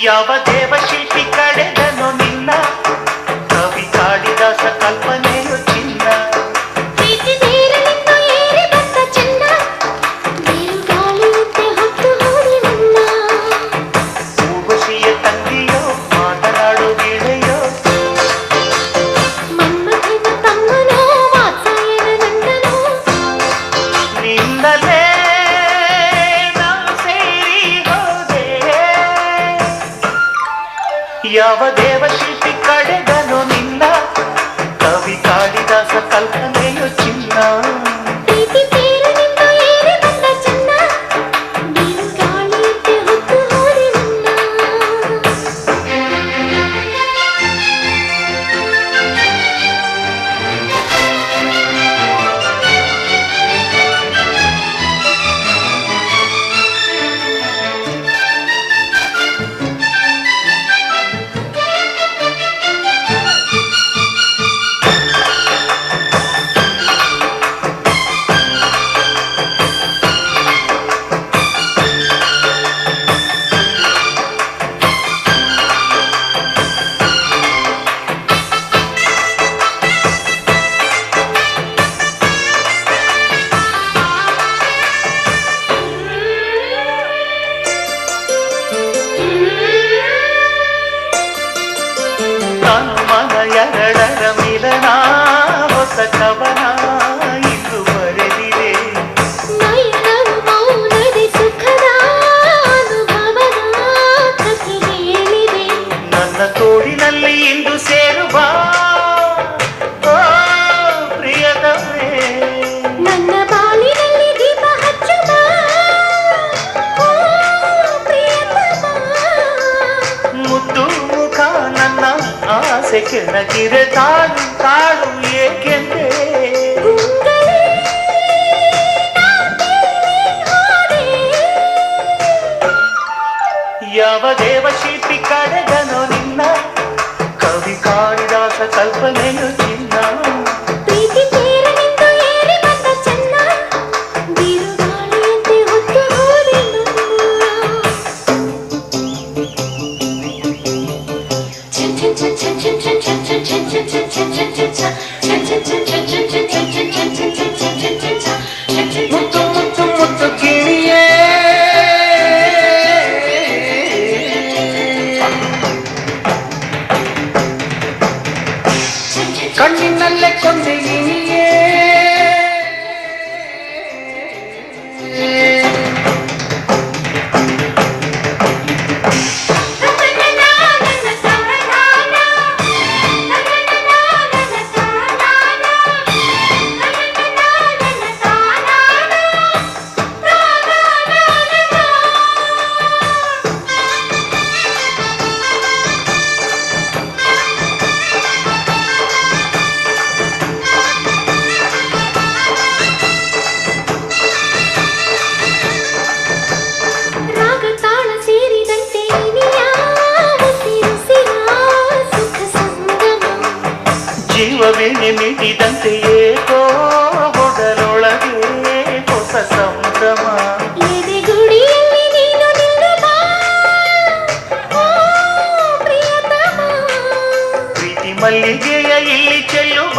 యావదేవ శివ ಯಾವ ದೇವಶಿಲ್ಪಿ ಕಡೆದನು ನಿನ್ನ? ಕವಿ ಕಾಳಿದಾಸ ಕಲ್ಪನೆ Thank you. ಸೆಕೆಂಡಗಿರೆ ತಾನು ತಾಳು ಏಕೆಂದೆ ಯಾವ ದೇವಶಿಲ್ಪಿ ಕಡೆಗನು ನಿನ್ನ ಕವಿ ಕಾಳಿದಾಸ ಕಲ್ಪನೆಯು ಬೆನ್ನೆಮಿಡಿದಂತೆಯೇ ಕೋಡಲೊಳಗೆ ಹೊಸ ಸಂಭ್ರಮ ಪ್ರೀತಿ ಮಲ್ಲಿಗೆಯ ಇಲ್ಲಿ ಚೆಲ್ಲುವ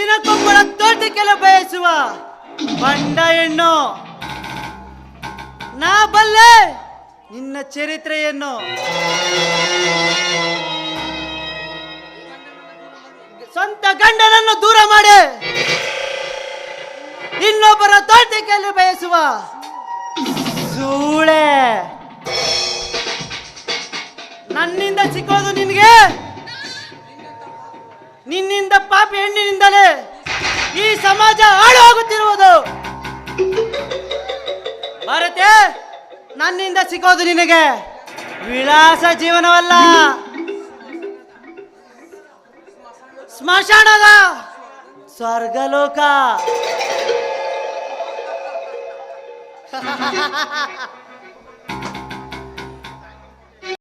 ದಿನಕ್ಕೊಬ್ಬರ ತೋಟಕ್ಕೆಲ್ಲ ಬಯಸುವ ಬಂಡ ಹೆಣ್ಣು. ನಾ ಬಲ್ಲೆ ನಿನ್ನ ಚರಿತ್ರೆಯನ್ನು. ಸ್ವಂತ ಗಂಡನನ್ನು ದೂರ ಮಾಡಿ. ಇನ್ನೊಬ್ಬರ ತೋಟಕ್ಕೆಲ್ಲ ಬಯಸುವ ಸೂಳೆ ನನ್ನಿಂದ ಸಿಕ್ಕೋದು ನಿನಗೆ. ನಿನ್ನಿಂದ ಪಾಪಿ ಹೆಣ್ಣಿನಿಂದಲೇ ಈ ಸಮಾಜ ಹಾಳು ಹೋಗುತ್ತಿರುವುದು ಭಾರತೆ ನನ್ನಿಂದ ಸಿಗೋದು ನಿನಗೆ. ವಿಳಾಸ ಜೀವನವಲ್ಲ. ಸ್ಮಶಾನದ ಸ್ವರ್ಗಲೋಕ.